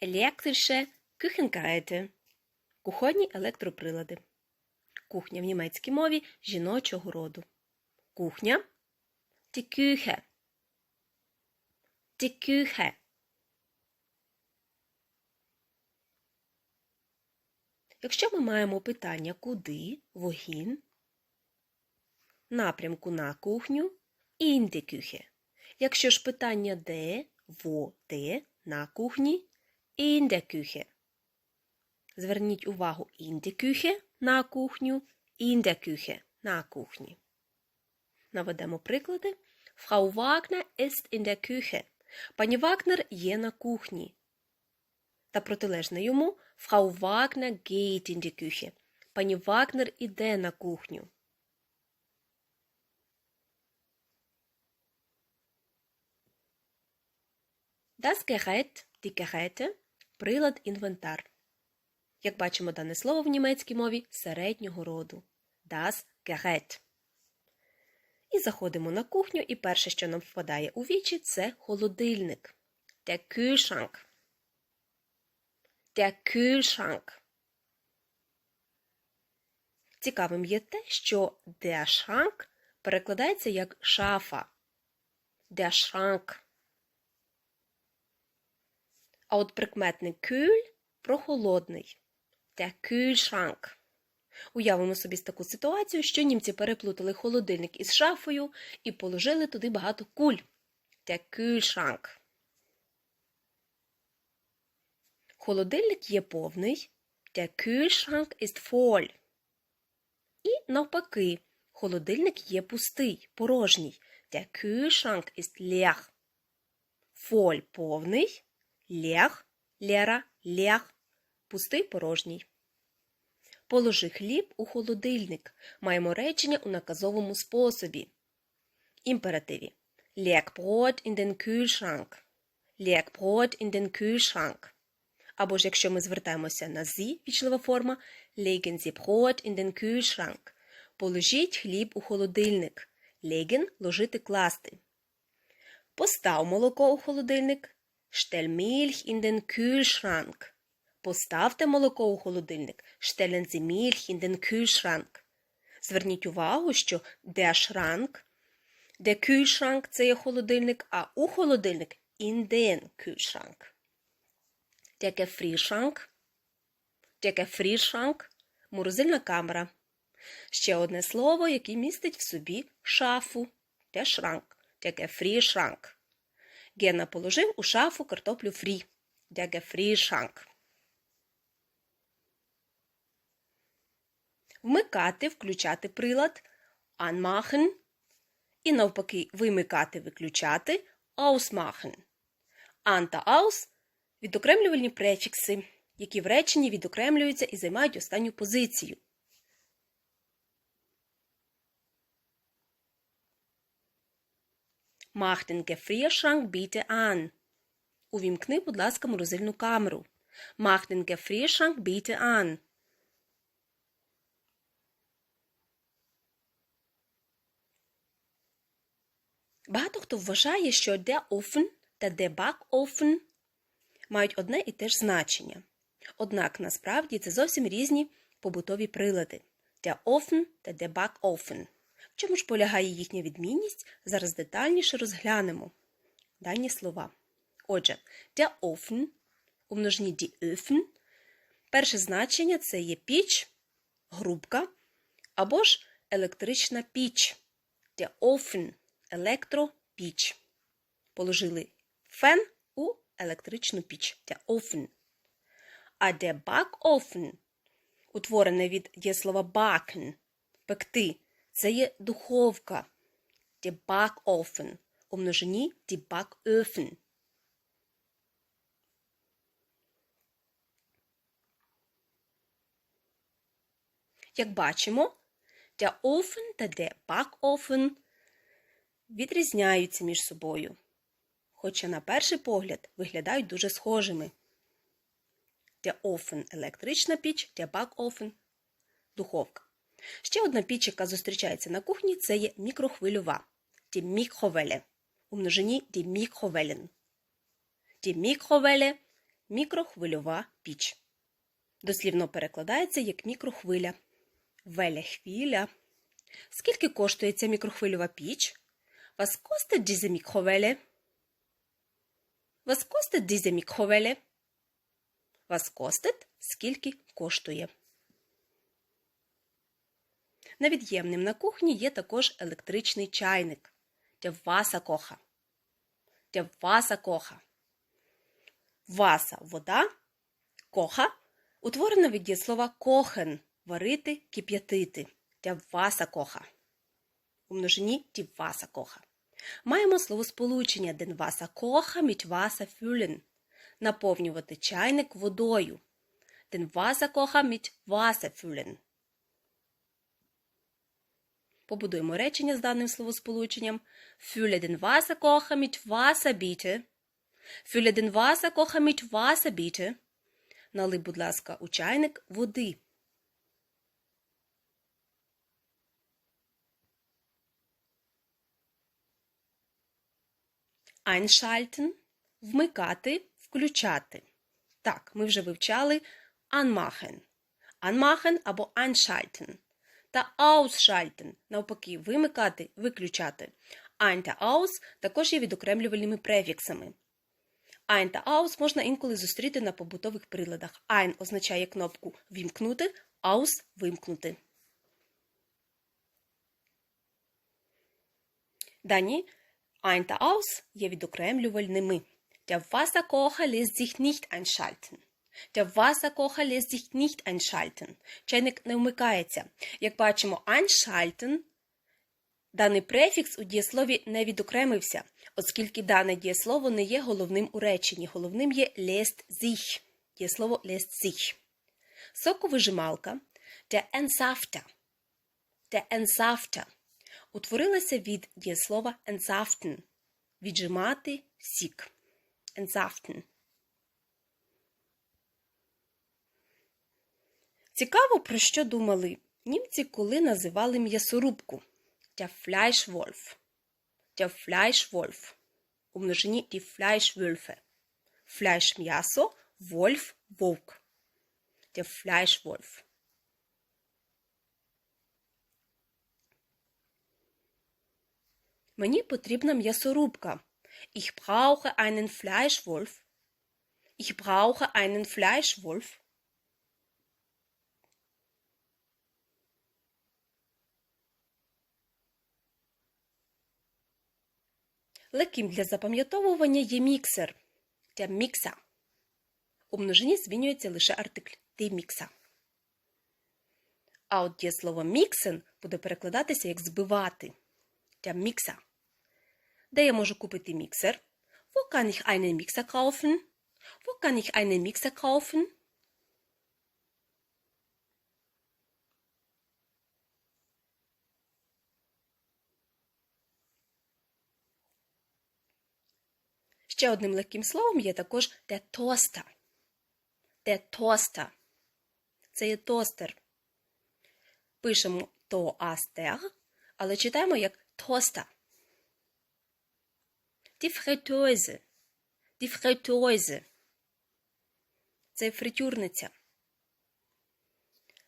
elektrische Küchengeräte – кухонні електроприлади. Кухня в німецькій мові жіночого роду. Кухня – die Küche. Die Küche. Якщо ми маємо питання куди, вогін, напрямку на кухню in die Küche. Якщо ж питання де, во, де, на кухні in. Зверніть увагу in на кухню, in на кухні. Наведемо приклади. Frau Wagner ist in der Küche. Пані Вагнер є на кухні. Та протилежне йому Frau Wagner geht in die Küche. Пані Вагнер іде на кухню. Das Gerät, die Geräte – прилад інвентар. Як бачимо, дане слово в німецькій мові середнього роду. Das Gerät. І заходимо на кухню, і перше, що нам впадає у вічі, це холодильник. Der Kühlschrank. Der Kühlschrank. Цікавим є те, що der Schrank перекладається як шафа. Der Schrank. А от прикметник kühl – прохолодний. Der Kühlschrank. Уявимо собі таку ситуацію, що німці переплутали холодильник із шафою і положили туди багато куль. Der Kühlschrank. Холодильник є повний. Der Kühlschrank ist voll. І навпаки, холодильник є пустий, порожній. Der Kühlschrank ist leer. Voll – повний. Leer – лера, leer – пустий, порожній. Положи хліб у холодильник. Маємо речення у наказовому способі. Імперативі. Leg Brot in den Kühlschrank. Leg Brot in den Kühlschrank. Або ж якщо ми звертаємося на зі, вічлива форма, legen Sie Brot in den Kühlschrank. Положіть хліб у холодильник. Legen – ложити класти. Постав молоко у холодильник. Milch in den Kühlschrank. Поставте молоко у холодильник. Stellen Sie Milch in den Kühlschrank. Зверніть увагу, що der Schrank, der Kühlschrank – це є холодильник, а у холодильник in den Kühlschrank. Der Gefrierschrank, der Gefrierschrank – морозильна камера. Ще одне слово, яке містить в собі шафу. Der Schrank, der Gefrierschrank. Гена положив у шафу картоплю фрі. Der Gefrierschrank. Вмикати, включати прилад anmachen і навпаки вимикати, виключати ausmachen. An та aus – відокремлювальні префікси, які в реченні відокремлюються і займають останню позицію. Mach den Gefrierschrank bitte an. Увімкни, будь ласка, морозильну камеру. Mach den Gefrierschrank bitte an. Багато хто вважає, що der Ofen та der Backofen мають одне і те ж значення. Однак насправді це зовсім різні побутові прилади der Ofen та der Backofen. Чому ж полягає їхня відмінність, зараз детальніше розглянемо дані слова. Отже, der Ofen у множині die Öfen. Перше значення це є піч, грубка або ж електрична піч. Der Ofen – електропіч. Положили фен у електричну піч. Der Ofen. А der Backofen, утворене від дієслова backen – пекти, це є духовка. Der Backofen. У множині die Backöfen. Як бачимо, der Ofen та der Backofen відрізняються між собою, хоча на перший погляд виглядають дуже схожими. Der Ofen – електрична піч, der Backofen – духовка. Ще одна піч, яка зустрічається на кухні, це є мікрохвильова. Die Mikrowelle. У множині die Mikrowellen. Die Mikrowelle мікрохвильова піч. Дослівно перекладається як мікрохвиля. Веля хвіля. Скільки коштує ця мікрохвильова піч? Was kostet diese Mikrowelle? Was kostet diese Mikrowelle? Was kostet? Скільки коштує? Невід'ємним на кухні є також електричний чайник. Der Wasserkocher. Der Wasserkocher. Васа – вода, коха утворена від дієслова кохен – варити, кип'ятити. Der Wasserkocher. У множині die Wasserkocher. Маємо словосполучення Wasserkocher mit Wasser füllen – наповнювати чайник водою. Wasserkocher mit Wasser füllen. Побудуємо речення з даним словосполученням. Fülle den Wasserkocher mit Wasser bitte. Fülle den Wasserkocher mit Wasser bitte. Налий, будь ласка, у чайник води. Einschalten – вмикати, включати. Так, ми вже вивчали anmachen. Anmachen або einschalten. Та ausschalten – навпаки, вимикати, виключати. Ein та aus також є відокремлювальними префіксами. Ein та aus можна інколи зустріти на побутових приладах. Ein означає кнопку «вімкнути», aus – «вимкнути». Дані ein та aus є відокремлювальними. Der Wasserkocher lässt sich nicht einschalten. Der Wasserkocher lässt sich nicht einschalten. Чайник не вмикається. Як бачимо, einschalten даний префікс у дієслові не відокремився, оскільки дане дієслово не є головним у реченні. Головним є lässt sich. Дієслово lässt sich. Соковижималка der Entsafter. Der Entsafter утворилася від дієслова entsaften – віджимати сік. Entsaften. Цікаво, про що думали німці, коли називали м'ясорубку. Der Fleischwolf. У множині die Fleischwölfe. Fleisch – м'ясо, Wolf – вовк. Fleischwolf. Мені потрібна м'ясорубка. Ich brauche einen Fleischwolf. Ich brauche einen Fleischwolf. Легким для запам'ятовування є міксер. Der Mixer. У множині змінюється лише артикль die Mixer. А от дієслово міксен буде перекладатися як збивати. Der Mixer. Де я можу купити міксер? Wo kann ich einen Mixer kaufen? Wo kann ich einen Mixer kaufen? Ще одним легким словом є також. Der Toaster. Це є тостер. Пишемо тоастер, але читаємо як тоста. Die Fritteuse. Це фритюрниця.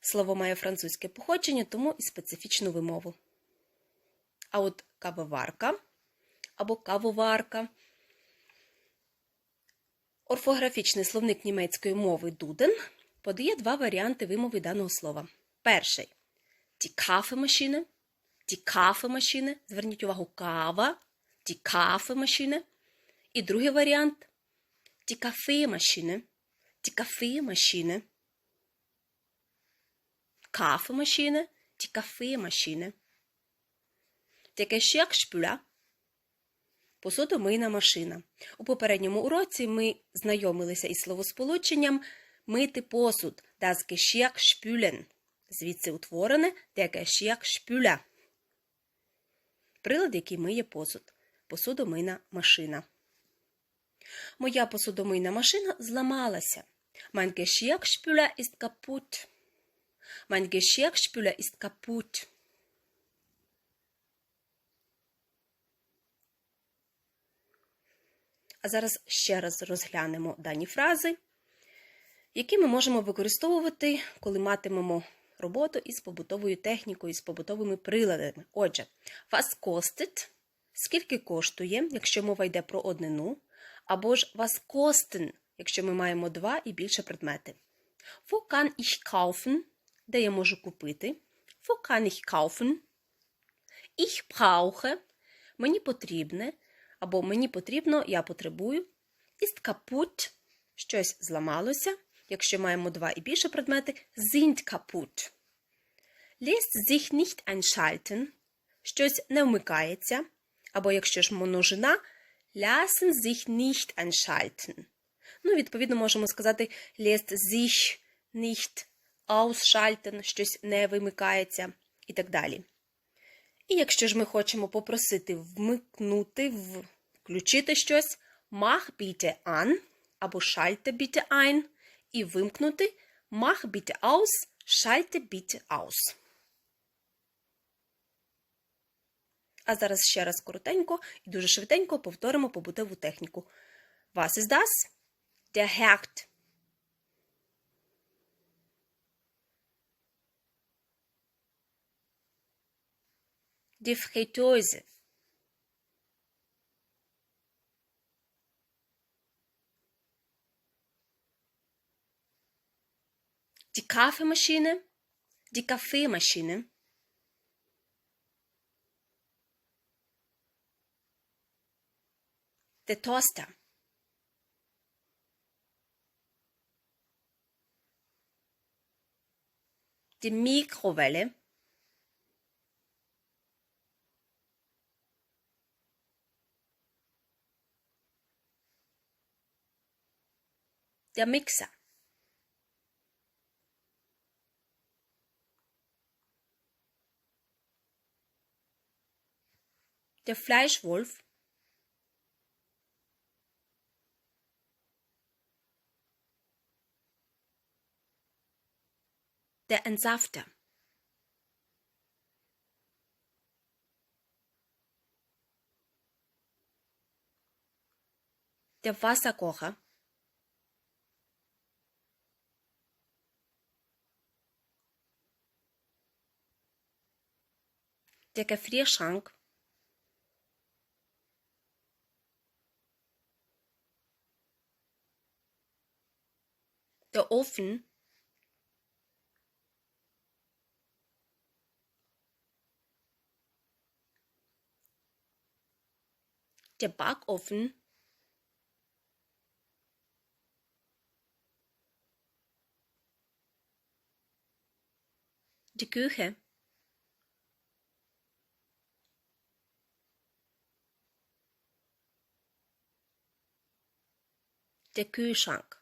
Слово має французьке походження, тому і специфічну вимову. А от кавоварка або кавоварка. Орфографічний словник німецької мови Дуден подає два варіанти вимови даного слова. Перший die Kaffeemaschine. Die Kaffeemaschine. Зверніть увагу, кава. Die Kaffeemaschine. І другий варіант die Kaffeemaschine. Die Kaffeemaschine. Kaffeemaschine. Die Kaffeemaschine. Der Geschirrspüler. Посудомийна машина. У попередньому уроці ми знайомилися із словосполученням мити посуд das Geschirr spülen. Звідси утворене der Geschirrspüler. Прилад, який миє посуд. Посудомийна машина. Моя посудомийна машина зламалася. Mein Geschirrspüler ist kaputt. Mein Geschirrspüler ist kaputt. А зараз ще раз розглянемо дані фрази які ми можемо використовувати, коли матимемо роботу із побутовою технікою, з побутовими приладами. Отже, was kostet – скільки коштує, якщо мова йде про однину, або ж was kosten, якщо ми маємо два і більше предмети. Wo kann ich kaufen? Де я можу купити? Wo kann ich kaufen? Ich brauche. Мені потрібне. Або мені потрібно, я потребую. Ist kaputt. Щось зламалося. Якщо маємо два і більше предмети, sind kaputt. Lässt sich nicht einschalten. Щось не вмикається. Або якщо ж множина, lassen sich nicht einschalten. Ну, відповідно, можемо сказати lässt sich nicht ausschalten, щось не вимикається і так далі. І якщо ж ми хочемо попросити вмикнути, включити щось, mach bitte an або schalte bitte ein, і вимкнути mach bitte aus, schalte bitte aus. А зараз ще раз коротенько і дуже швиденько повторимо побутову техніку. Was ist das? Der Herd. Die Fritteuse. Die Kaffeemaschine. Die Kaffeemaschine. Der Toaster. Die Mikrowelle. Der Mixer. Der Fleischwolf. Der Entsafter. Der Wasserkocher. Der Gefrierschrank. Der Ofen. Der Backofen. Die Küche. të ky shang.